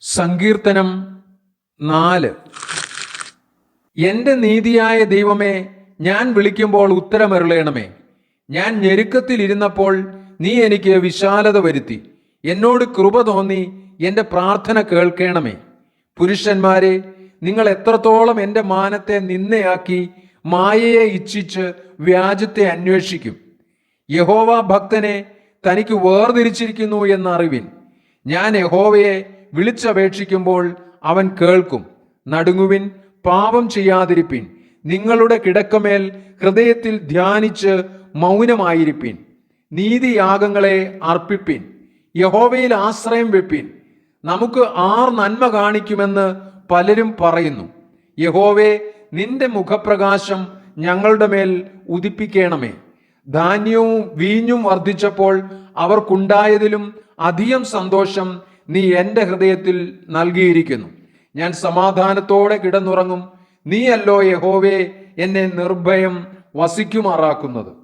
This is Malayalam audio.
സങ്കീർത്തനം നാല്. എന്റെ നീതിയായ ദൈവമേ ഞാൻ വിളിക്കുമ്പോൾ ഉത്തരമരുളയണമേ ഞാൻ ഞെരുക്കത്തിലിരുന്നപ്പോൾ നീ എനിക്ക് വിശാലത വരുത്തി. എന്നോട് കൃപ തോന്നി എന്റെ പ്രാർത്ഥന കേൾക്കണമേ. പുരുഷന്മാരെ നിങ്ങൾ എത്രത്തോളം എന്റെ മാനത്തെ നിന്നയാക്കി മായയെ ഇച്ഛിച്ച് വ്യാജത്തെ അന്വേഷിക്കും. യഹോവ ഭക്തനെ തനിക്ക് വേർതിരിച്ചിരിക്കുന്നു എന്നറിവിൻ. ഞാൻ യഹോവയെ വിളിച്ചപേക്ഷിക്കുമ്പോൾ അവൻ കേൾക്കും. നടുങ്ങുവിൻ പാപം ചെയ്യാതിരിപ്പിൻ. നിങ്ങളുടെ കിടക്കമേൽ ഹൃദയത്തിൽ ധ്യാനിച്ച് മൗനമായിരിപ്പിൻ. നീതിയാഗങ്ങളെ അർപ്പിപ്പിൻ. യഹോവയിൽ ആശ്രയം വെപ്പിൻ. നമുക്ക് ആർ നന്മ കാണിക്കുമെന്ന് പലരും പറയുന്നു. യഹോവെ നിന്റെ മുഖപ്രകാശം ഞങ്ങളുടെ മേൽ ഉദിപ്പിക്കണമേ. ധാന്യവും വീഞ്ഞും വർദ്ധിച്ചപ്പോൾ അവർക്കുണ്ടായതിലും അധികം സന്തോഷം നീ എന്റെ ഹൃദയത്തിൽ നൽകിയിരിക്കുന്നു. ഞാൻ സമാധാനത്തോടെ കിടന്നുറങ്ങും. നീയല്ലോ യഹോവേ എന്നെ നിർഭയം വസിക്കുമാറാക്കുന്നത്.